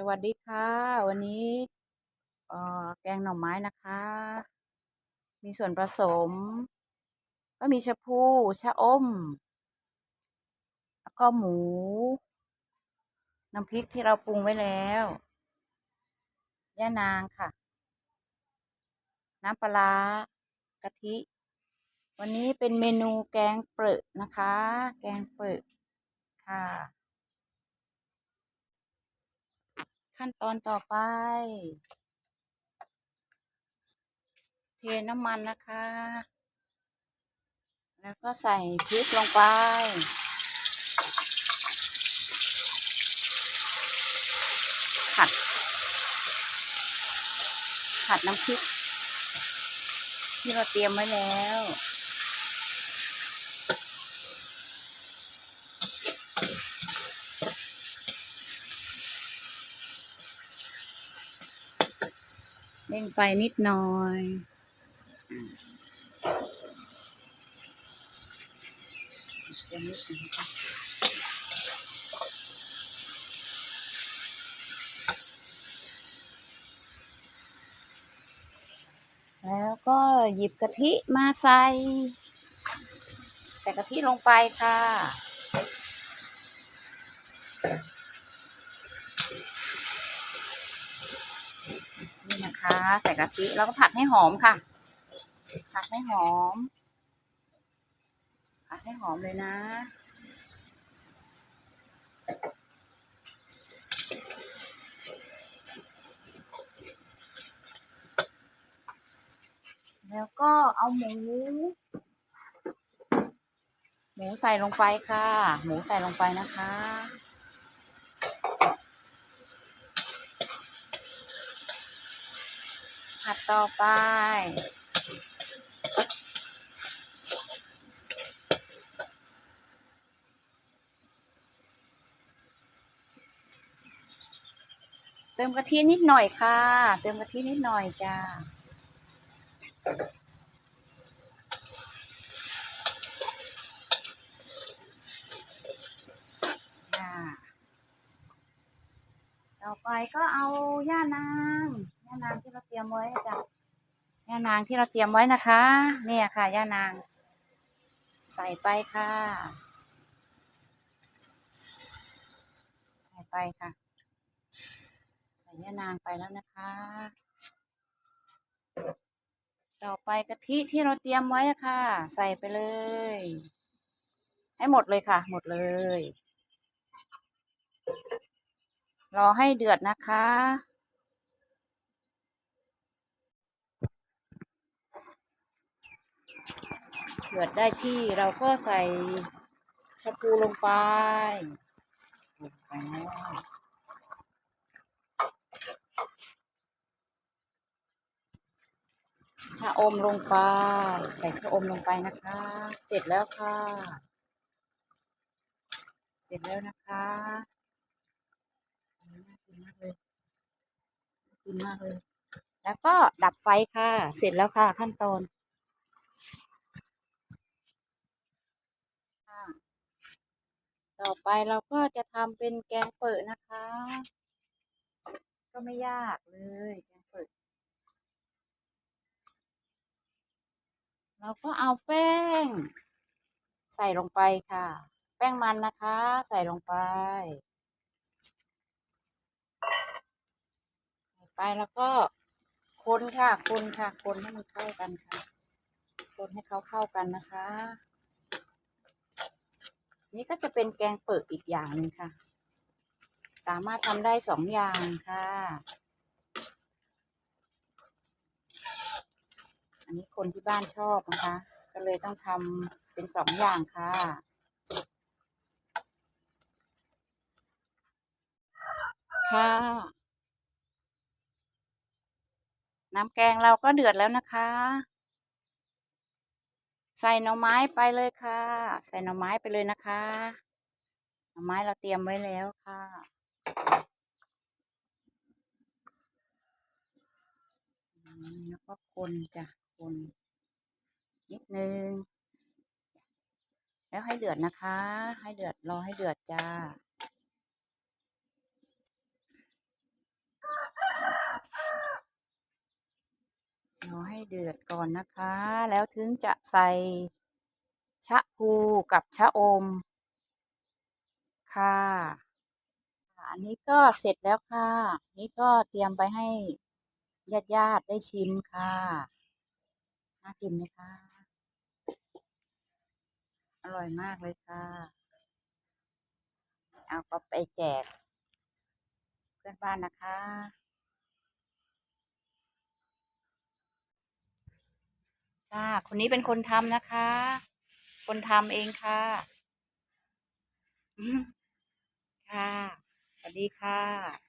สวัสดีค่ะ วันนี้เอ่อแกงหน่อไม้นะคะ มีส่วนผสม ก็มีชะพูชะอม แล้วก็หมู น้ำพริกที่เราปรุงไว้แล้วย่านางค่ะ น้ำปลาร้ากะทิ วันนี้เป็นเมนูแกงเปรอะนะคะ แกงเปรอะค่ะ ขั้นตอนต่อไป เทน้ำมันนะคะ แล้วก็ใส่พริกลงไป ผัด ผัดน้ำพริก ที่เราเตรียมไว้แล้ว เร่งไฟนิดหน่อย แล้วก็หยิบกะทิมาใส่ ใส่กะทิลงไปค่ะ นะคะ ใส่กะทิแล้วก็ผัดให้หอมค่ะ ผัดให้หอม ผัดให้หอมเลยนะแล้วก็เอาหมู หมูใส่ลงไปค่ะ หมูใส่ลงไปนะคะ ผัดต่อไป เติมกะทินิดหน่อยค่ะ เติมกะทินิดหน่อยจ้าจ้าต่อไปก็เอาย่านางย่านางที่เราเตรียมไว้า นางที่เราเตรียมไว้นะคะ เนี่ยค่ะย่านาง ใส่ไปค่ะ ใส่ไปค่ะ ใส่ย่านางไปแล้วนะคะ ต่อไปกะทิที่เราเตรียมไว้ค่ะ ใส่ไปเลย ให้หมดเลยค่ะ หมดเลย รอให้เดือดนะคะ เดือดได้ที่เราก็ใส่ชะพูลงไปลงไปแล้วชะอมลงไป ใส่ชะอมลงไปนะคะ เสร็จแล้วค่ะ เสร็จแล้วนะคะน่ากินมากเลยน่ากินมากเลย แล้วก็ดับไฟค่ะ เสร็จแล้วค่ะขั้นตอนค่ะ ต่อไปเราก็จะทำเป็นแกงเปิดนะคะ ก็ไม่ยากเลยแกงเปิด เราก็เอาแป้ง ใส่ลงไปค่ะ แป้งมันนะคะ ใส่ลงไปใส่ไปแล้วก็คนค่ะคนค่ะคนให้มันเข้ากันค่ะ คนให้เขาเข้ากันนะคะ นี่ก็จะเป็นแกงเปิดอีกอย่างหนึ่งค่ะ สามารถทำได้สองอย่างค่ะ อันนี้คนที่บ้านชอบนะคะ ก็เลยต้องทำเป็นสองอย่างค่ะค่ะ น้ำแกงเราก็เดือดแล้วนะคะ ใส่หน่อไม้ไปเลยค่ะ ใส่หน่อไม้ไปเลยนะคะ หน่อไม้เราเตรียมไว้แล้วค่ะแล้วก็คนจ้ะคนนิดนึง แล้วให้เดือดนะคะ ให้เดือดรอให้เดือดจ้า เดือดก่อนนะคะ แล้วถึงจะใส่ชะพูกับชะอม ค่ะ อันนี้ก็เสร็จแล้วค่ะ นี่ก็เตรียมไปให้ญาติญาติได้ชิมค่ะน่ากินไหมคะ อร่อยมากเลยค่ะ เอาก็ไปแจกเพื่อนบ้านนะคะ ค่ะ คนนี้เป็นคนทำนะคะ คนทำเองค่ะ ค่ะ สวัสดีค่ะ